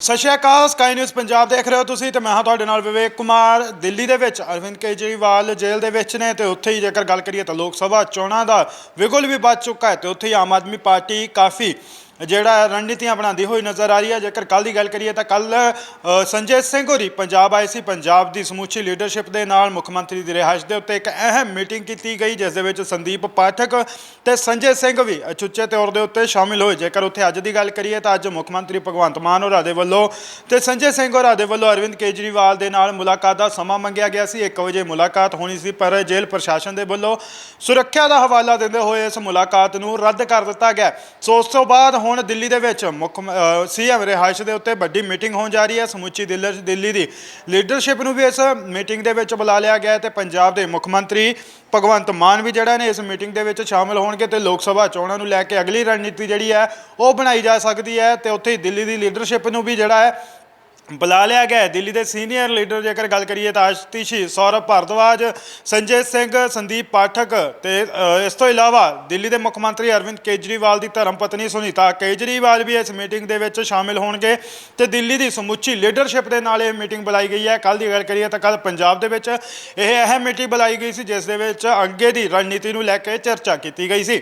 ਸਤਿ ਸ਼੍ਰੀ ਅਕਾਲ ਸਕਾਈ ਨਿਊਜ਼ ਪੰਜਾਬ ਦੇਖ ਰਹੇ ਹੋ ਤੁਸੀਂ ਤੇ ਮੈਂ ਹਾਂ ਤੁਹਾਡੇ ਨਾਲ ਵਿਵੇਕ ਕੁਮਾਰ। ਦਿੱਲੀ ਦੇ ਵਿੱਚ ਅਰਵਿੰਦ ਕੇਜਰੀਵਾਲ ਜੇਲ੍ਹ ਦੇ ਵਿੱਚ ਨੇ ਤੇ ਉੱਥੇ ਹੀ ਜੇਕਰ ਗੱਲ ਕਰੀਏ ਤਾਂ ਲੋਕ ਸਭਾ ਚੋਣਾਂ ਦਾ ਵਿਗੁਲ ਵੀ ਵੱਜ ਚੁੱਕਾ ਹੈ ਤੇ ਉੱਥੇ ਹੀ ਆਮ ਆਦਮੀ ਪਾਰਟੀ ਕਾਫੀ ਜਿਹੜਾ ਰਣਨੀਤੀਆਂ ਬਣਾਉਂਦੀ ਹੋਈ ਨਜ਼ਰ ਆ ਰਹੀ ਹੈ। ਜੇਕਰ ਕੱਲ ਦੀ ਗੱਲ ਕਰੀਏ ਤਾਂ ਕੱਲ ਸੰਜੇ ਸਿੰਘ ਹੋਰੀ ਪੰਜਾਬ ਆਏ ਸੀ। ਪੰਜਾਬ ਦੀ ਸਮੁੱਚੀ ਲੀਡਰਸ਼ਿਪ ਦੇ ਨਾਲ ਮੁੱਖ ਮੰਤਰੀ ਦੀ ਰਿਹਾਇਸ਼ ਦੇ ਉੱਤੇ ਇੱਕ ਅਹਿਮ ਮੀਟਿੰਗ ਕੀਤੀ ਗਈ, ਜਿਸ ਦੇ ਵਿੱਚ ਸੰਦੀਪ ਪਾਠਕ ਤੇ ਸੰਜੇ ਸਿੰਘ ਵੀ ਅਚੁੱਚੇ ਤੌਰ ਦੇ ਉੱਤੇ ਸ਼ਾਮਿਲ ਹੋਏ। ਜੇਕਰ ਉੱਥੇ ਅੱਜ ਦੀ ਗੱਲ ਕਰੀਏ ਤਾਂ ਅੱਜ ਮੁੱਖ ਮੰਤਰੀ ਭਗਵੰਤ ਮਾਨ ਹੋਰਾਂ ਦੇ ਵੱਲੋਂ ਤੇ ਸੰਜੇ ਸਿੰਘ ਹੋਰਾਂ ਦੇ ਵੱਲੋਂ ਅਰਵਿੰਦ ਕੇਜਰੀਵਾਲ ਦੇ ਨਾਲ ਮੁਲਾਕਾਤ ਦਾ ਸਮਾਂ ਮੰਗਿਆ ਗਿਆ ਸੀ। 1 ਵਜੇ ਮੁਲਾਕਾਤ ਹੋਣੀ ਸੀ, ਪਰ ਜੇਲ੍ਹ ਪ੍ਰਸ਼ਾਸਨ ਦੇ ਵੱਲੋਂ ਸੁਰੱਖਿਆ ਦਾ ਹਵਾਲਾ ਦਿੰਦੇ ਹੋਏ ਇਸ ਮੁਲਾਕਾਤ ਨੂੰ ਰੱਦ ਕਰ ਦਿੱਤਾ ਗਿਆ। ਸੋ ਉਸ ਤੋਂ ਬਾਅਦ ਹੁਣ ਦਿੱਲੀ ਦੇ ਵਿੱਚ ਮੁੱਖ ਸੀਐਮ ਰਿਹਾਇਸ਼ ਦੇ ਉੱਤੇ ਵੱਡੀ ਮੀਟਿੰਗ ਹੋਣ ਜਾ ਰਹੀ ਹੈ। ਸਮੁੱਚੀ ਦਿੱਲੀ ਦਿੱਲੀ ਦੀ ਲੀਡਰਸ਼ਿਪ ਨੂੰ ਵੀ ਇਸ ਮੀਟਿੰਗ ਦੇ ਵਿੱਚ ਬੁਲਾ ਲਿਆ ਗਿਆ ਹੈ ਤੇ ਪੰਜਾਬ ਦੇ ਮੁੱਖ ਮੰਤਰੀ ਭਗਵੰਤ ਮਾਨ ਵੀ ਜਿਹੜਾ ਨੇ ਇਸ ਮੀਟਿੰਗ ਦੇ ਵਿੱਚ ਸ਼ਾਮਲ ਹੋਣਗੇ ਤੇ ਲੋਕ ਸਭਾ ਚੋਣਾਂ ਨੂੰ ਲੈ ਕੇ ਅਗਲੀ ਰਣਨੀਤੀ ਜਿਹੜੀ ਹੈ ਉਹ ਬਣਾਈ ਜਾ ਸਕਦੀ ਹੈ ਤੇ ਉੱਥੇ ਹੀ ਦਿੱਲੀ ਦੀ ਲੀਡਰਸ਼ਿਪ ਨੂੰ ਵੀ ਜਿਹੜਾ ਹੈ ਬੁਲਾ ਲਿਆ ਗਿਆ ਦਿੱਲੀ ਦੇ ਸੀਨੀਅਰ ਲੀਡਰ ਜੇਕਰ ਗੱਲ ਕਰੀਏ ਤਾਂ ਆਸ਼ਤੀਸ਼ੀ ਸੌਰਵ ਭਾਰਦਵਾਜ, ਸੰਜੇ ਸਿੰਘ, ਸੰਦੀਪ ਪਾਠਕ ਤੇ ਇਸ ਤੋਂ ਇਲਾਵਾ ਦਿੱਲੀ ਦੇ ਮੁੱਖ ਮੰਤਰੀ ਅਰਵਿੰਦ ਕੇਜਰੀਵਾਲ ਦੀ ਧਰਮ ਪਤਨੀ ਸੁਨੀਤਾ ਕੇਜਰੀਵਾਲ ਵੀ ਇਸ ਮੀਟਿੰਗ ਦੇ ਵਿੱਚ ਸ਼ਾਮਿਲ ਹੋਣਗੇ ਤੇ ਦਿੱਲੀ ਦੀ ਸਮੁੱਚੀ ਲੀਡਰਸ਼ਿਪ ਦੇ ਨਾਲ ਇਹ ਮੀਟਿੰਗ ਬੁਲਾਈ ਗਈ ਹੈ। ਕੱਲ ਦੀ ਗੱਲ ਕਰੀਏ ਤਾਂ ਕੱਲ ਪੰਜਾਬ ਦੇ ਵਿੱਚ ਇਹ ਅਹਿਮ ਮੀਟਿੰਗ ਬੁਲਾਈ ਗਈ ਸੀ, ਜਿਸ ਦੇ ਵਿੱਚ ਅੱਗੇ ਦੀ ਰਣਨੀਤੀ ਨੂੰ ਲੈ ਕੇ ਚਰਚਾ ਕੀਤੀ ਗਈ ਸੀ।